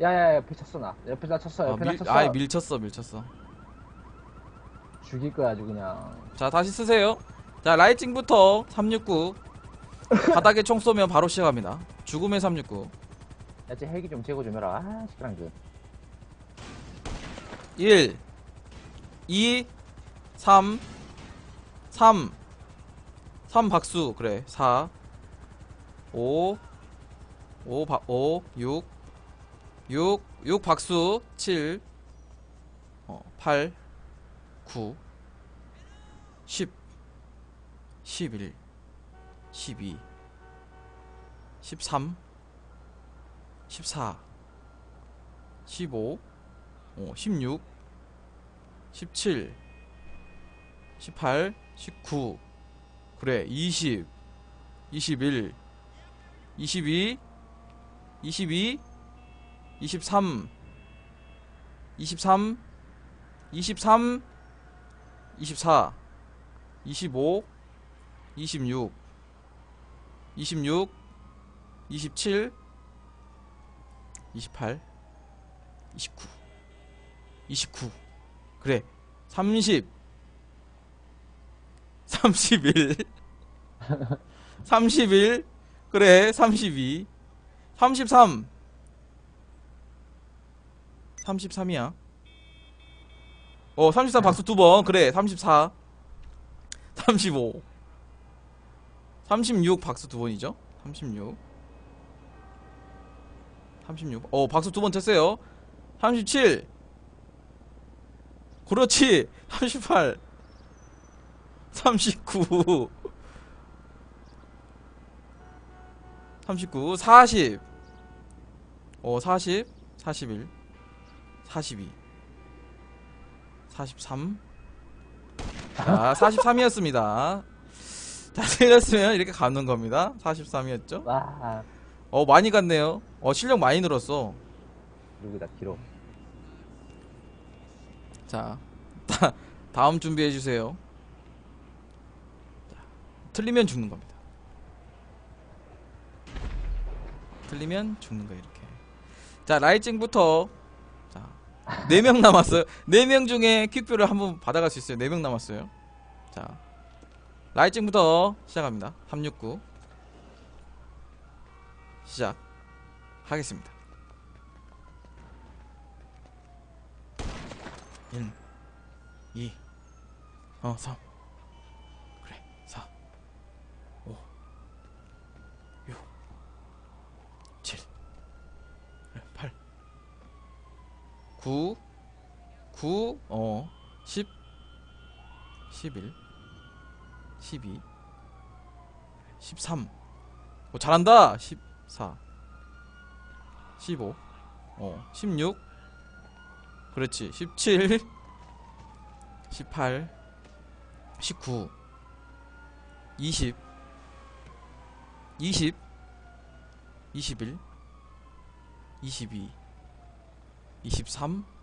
야야야 옆에 쳤어 나. 옆에 나 쳤어 아, 옆에 나 밀, 쳤어. 아이 밀쳤어 밀쳤어. 죽일 거야 아주 그냥. 자 다시 쓰세요. 자 라이징부터 369 바닥에 총 쏘면 바로 시작합니다. 죽음의 369 야쟤 헬기 좀 제거 좀 해라. 아 시끄랑 그 1 2 3 3 3 박수. 그래. 4 5 5 바, 5 6 6 6 박수 7 어, 8 9 10 11 12 13 14 15 어, 16 17 18 19 그래 20 21 22 22 23 23 23 24 25 26 26 27 28 29 29 그래. 30 31 31 그래. 32 33 33이야. 어33 박수 두 번. 그래 34 35 36 박수 두 번이죠? 36 36어 박수 두 번 쳤어요. 37 그렇지. 38 39 39 40 어, 40 41 42 43 자, 43이었습니다. 자, 틀렸으면 이렇게 가는 겁니다. 43이었죠? 와 어, 많이 갔네요. 어, 실력 많이 늘었어. 여기다 길어 자, 다, 다음 준비해 주세요. 자, 틀리면 죽는 겁니다. 틀리면 죽는 거 이렇게. 자, 라이징부터 자, 4명 남았어요. 4명 중에 퀵뷰를 한번 받아갈 수 있어요. 4명 남았어요. 자, 라이징부터 시작합니다. 369 시작 하겠습니다. 1 2 어, 3 그래 4 5 6 7 그래 8 9 9 어, 10 11 12 13 어, 잘한다! 14 15 어, 16 그렇지. 17 18 19 20 20 21 22 23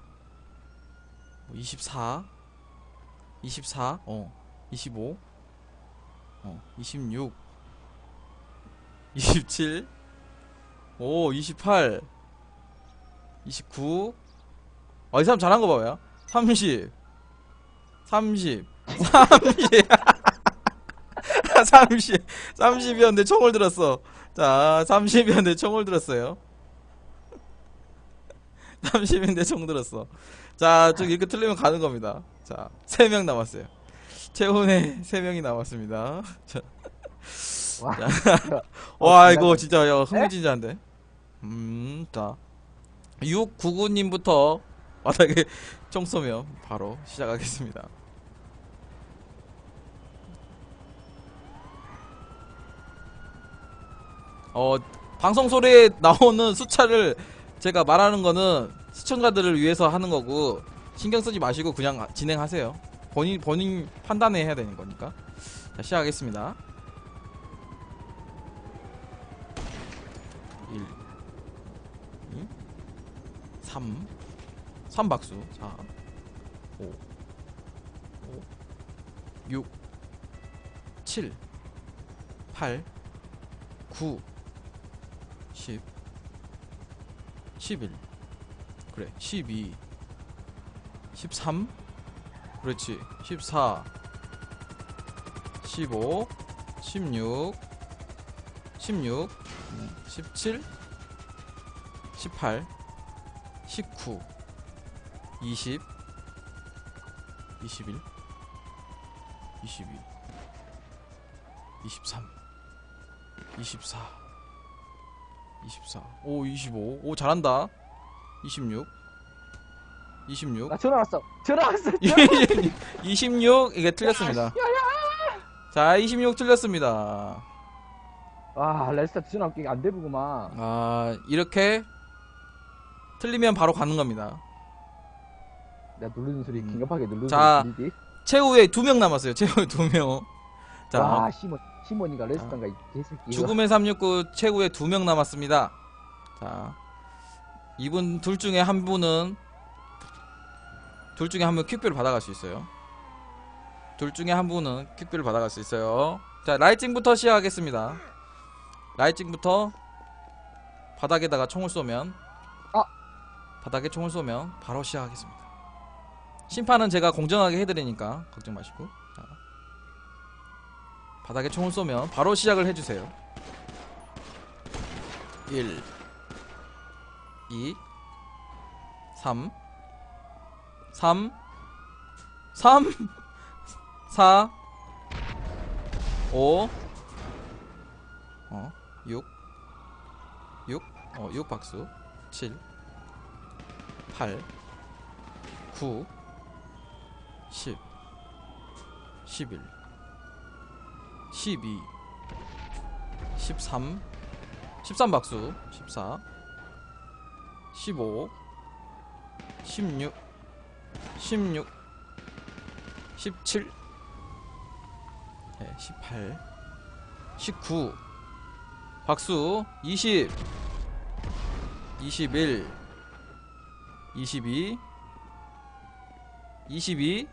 24 24 어, 25 어, 26 27 오, 28 29 아, 이 사람 잘한 거 봐요. 30 30 30 30 30이었는데 총을 들었어. 자, 30이었는데 총을 들었어요. 30인데 총 들었어. 자, 쭉 이렇게 틀리면 가는 겁니다. 자, 3명 남았어요. 최훈에 3명이 남았습니다. 자, 와 와, 이거 진짜 야, 흥미진진한데. 음, 자. 699님부터 바닥에 총 쏘면 바로 시작하겠습니다. 어, 방송 소리에 나오는 숫자를 제가 말하는 거는 시청자들을 위해서 하는 거고 신경 쓰지 마시고 그냥 진행하세요. 본인 본인 판단해 해야 되는 거니까. 자, 시작하겠습니다. 1 2 3 3박수 4 5 5 6 7 8 9 10 11 그래. 12 13 그렇지. 14 15 16 16 음, 17 18 19 20 21 22 23 24 24 오, 25. 오, 잘한다. 26. 26. 나 전화 왔어. 전화 왔어. 26. 이게 틀렸습니다. 자, 26 틀렸습니다. 와, 레스타트 전화 끼기 안 되구만. 아, 이렇게 틀리면 바로 가는 겁니다. 내가 누르는 소리 음. 긴급하게 누르는 자, 소리 들리지? 최후에 두 명 남았어요. 최후에 두 명. 자, 와, 시몬, 시몬이가 레스타인가 이 개새끼. 죽음의 369 최후에 두 명 남았습니다. 자, 이분 둘 중에 한 분은 둘 중에 한 분 퀵뷰를 받아갈 수 있어요. 둘 중에 한 분은 퀵뷰를 받아갈 수 있어요. 자, 라이징부터 시작하겠습니다. 라이징부터 바닥에다가 총을 쏘면 아! 바닥에 총을 쏘면 바로 시작하겠습니다. 심판은 제가 공정하게 해드리니까 걱정 마시고. 자, 바닥에 총을 쏘면 바로 시작을 해주세요. 1 2 3 3 3 4 5 어, 6 6 어, 6 박수 7 8 9 10 11 12 13 13 박수 14 15 16 16 17 네, 18 19 박수 20 21 22 22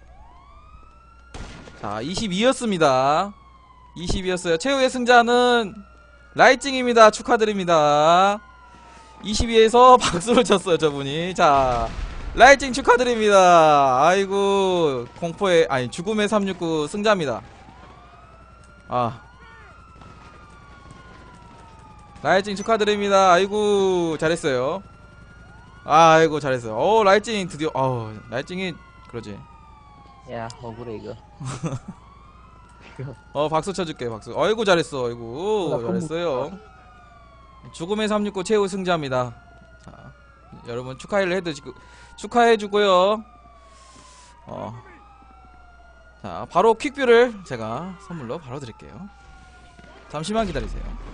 자, 22였습니다. 20이었어요. 최후의 승자는 라이징입니다. 축하드립니다. 22에서 박수를 쳤어요, 저분이. 자, 라이징 축하드립니다. 아이고, 공포의, 아니, 죽음의 369 승자입니다. 아. 라이징 축하드립니다. 아이고, 잘했어요. 아이고, 잘했어요. 어, 라이징 드디어, 어우, 라이징이, 그러지. 야, 억울해 이거. 어 박수 쳐줄게 박수 아이고 잘했어 나 아이고 건물 잘했어요 죽음의 369 최후 승자입니다. 자, 여러분 축하를 해드시고 축하해주고요. 어. 자 바로 퀵뷰를 제가 선물로 바로 드릴게요. 잠시만 기다리세요